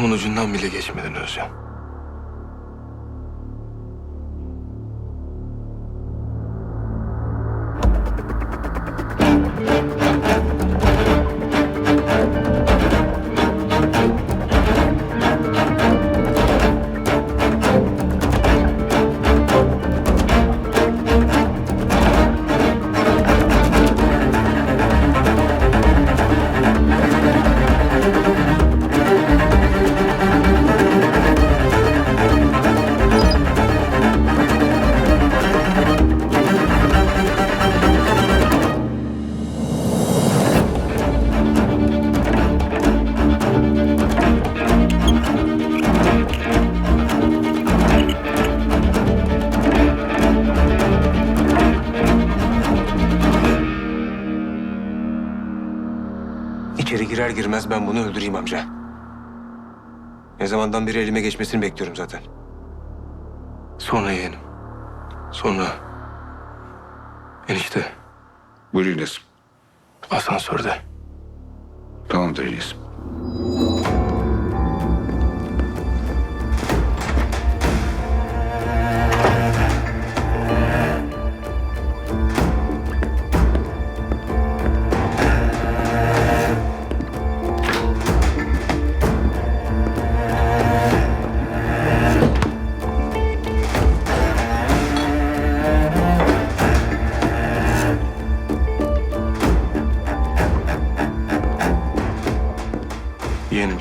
Aklımın ucundan bile geçmedin Özcan. İçeri girer girmez ben bunu öldüreyim amca. Ne zamandan beri elime geçmesini bekliyorum zaten. Sonra yeğenim. Sonra... Enişte, Buyur İlyas'ım. asansörde. Tamamdır İlyas'ım.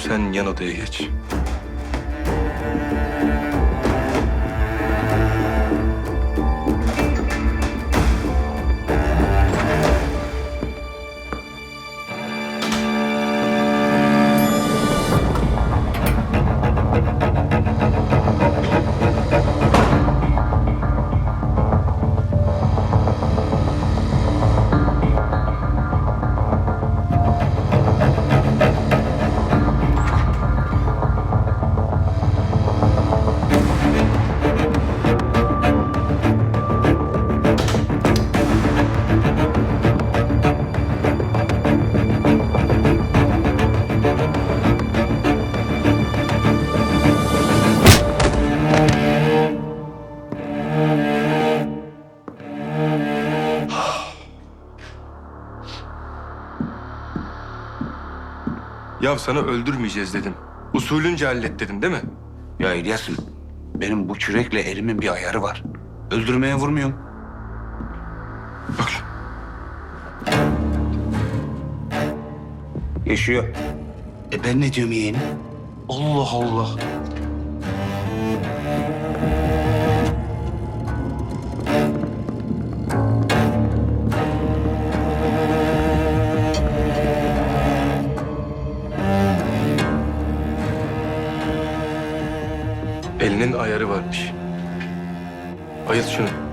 Sen yan odaya geç. Ya sana öldürmeyeceğiz dedim. Usulünce hallet dedim değil mi? Ya İlyas'ım benim bu kürekle elimin bir ayarı var. Öldürmeye vurmuyorum. Bak Yaşıyor. E ben ne diyorum yeğenim? Allah Allah. Elinin ayarı varmış. Ayıt şunu.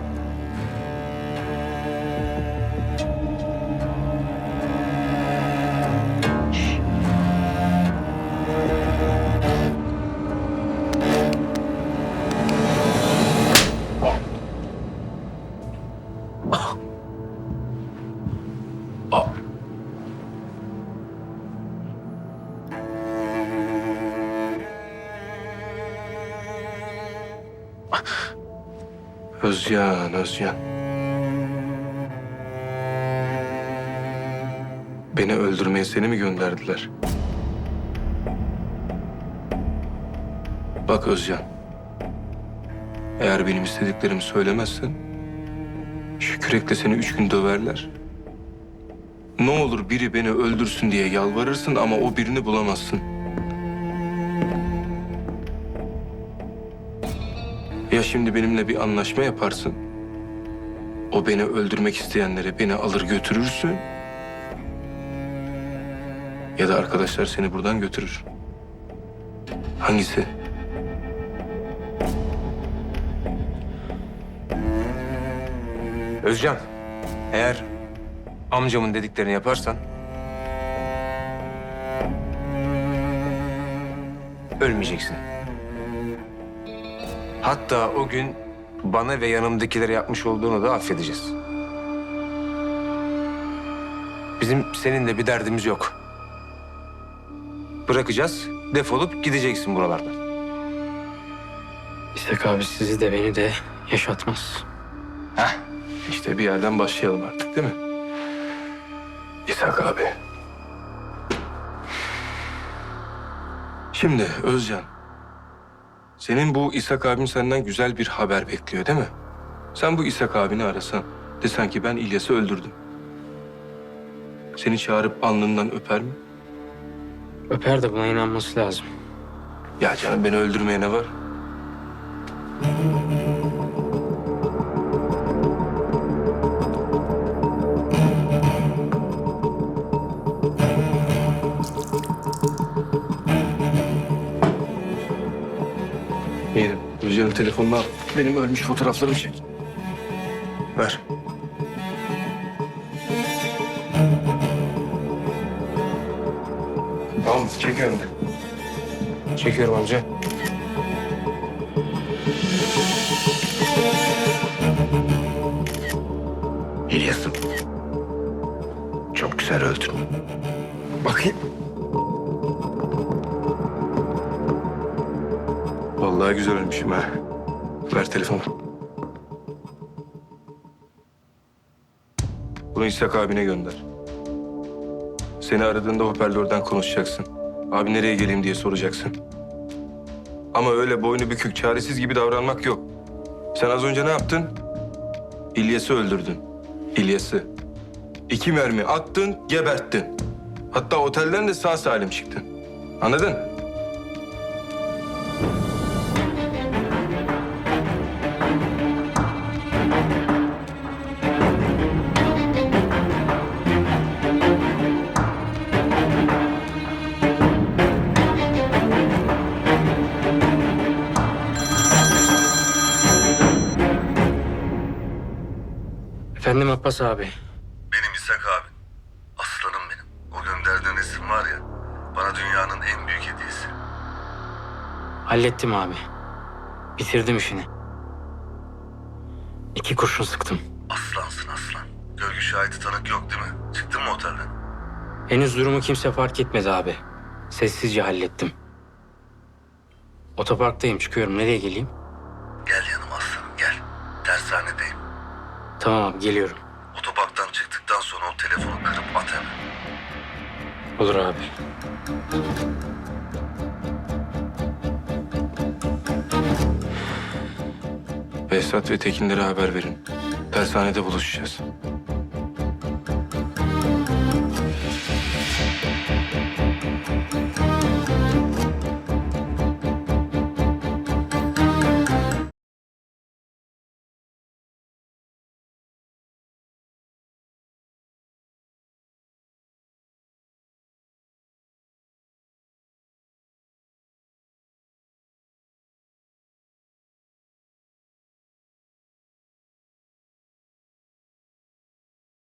Özcan, Özcan. Beni öldürmeye seni mi gönderdiler? Bak Özcan. Eğer benim istediklerimi söylemezsen... ...şu kürekle seni üç gün döverler. Ne olur biri beni öldürsün diye yalvarırsın ama o birini bulamazsın. Ya şimdi benimle bir anlaşma yaparsın. O beni öldürmek isteyenlere beni alır götürürsün. Ya da arkadaşlar seni buradan götürür. Hangisi? Özcan, eğer amcamın dediklerini yaparsan... Ölmeyeceksin. Hatta o gün bana ve yanımdakilere yapmış olduğunu da affedeceğiz. Biz Bizim seninle bir derdimiz yok. Bırakacağız, defolup gideceksin buralardan. İshak abi sizi de beni de yaşatmaz. İşte bir yerden başlayalım artık değil mi? İshak abi. Şimdi Özcan. Senin bu İshak abin senden güzel bir haber bekliyor değil mi? Sen bu İshak abini arasan. Desen ki ben İlyas'ı öldürdüm. Seni çağırıp alnından öper mi? Öper de buna inanması lazım. Ya canım beni öldürmeye ne var? Telefonunu al. Benim ölmüş fotoğraflarımı çek. Ver. Tamam, çekiyorum. Çekiyorum amca. İlyas'ım. Çok güzel öldün. Bakayım. Güzel ölmüşüm ha. Ver telefonu. Bunu İshak abine gönder. Seni aradığında hoparlörden konuşacaksın. Abi nereye geleyim diye soracaksın. Ama öyle boynu bükük, çaresiz gibi davranmak yok. Sen az önce ne yaptın? İlyas'ı öldürdün. İlyas'ı. İki mermi attın, geberttin. Hatta otelden de sağ salim çıktın. Anladın? Efendim Abbas abi. Benim İshak abi. Aslanım benim. O gönderdiğin resim var ya. Bana dünyanın en büyük hediyesi. Hallettim abi. Bitirdim işini. İki kurşun sıktım. Aslansın aslan. Görgü şahidi tanık yok değil mi? Çıktın mı otelden? Henüz durumu kimse fark etmedi abi. Sessizce hallettim. Otoparktayım çıkıyorum. Nereye geleyim? Gel yanıma aslanım gel. Tersanedeyim. Tamam abi geliyorum. Otoparktan çıktıktan sonra o telefonu kırıp at hemen. Olur abi. Behzat ve Tekinlere haber verin. Tersanede buluşacağız.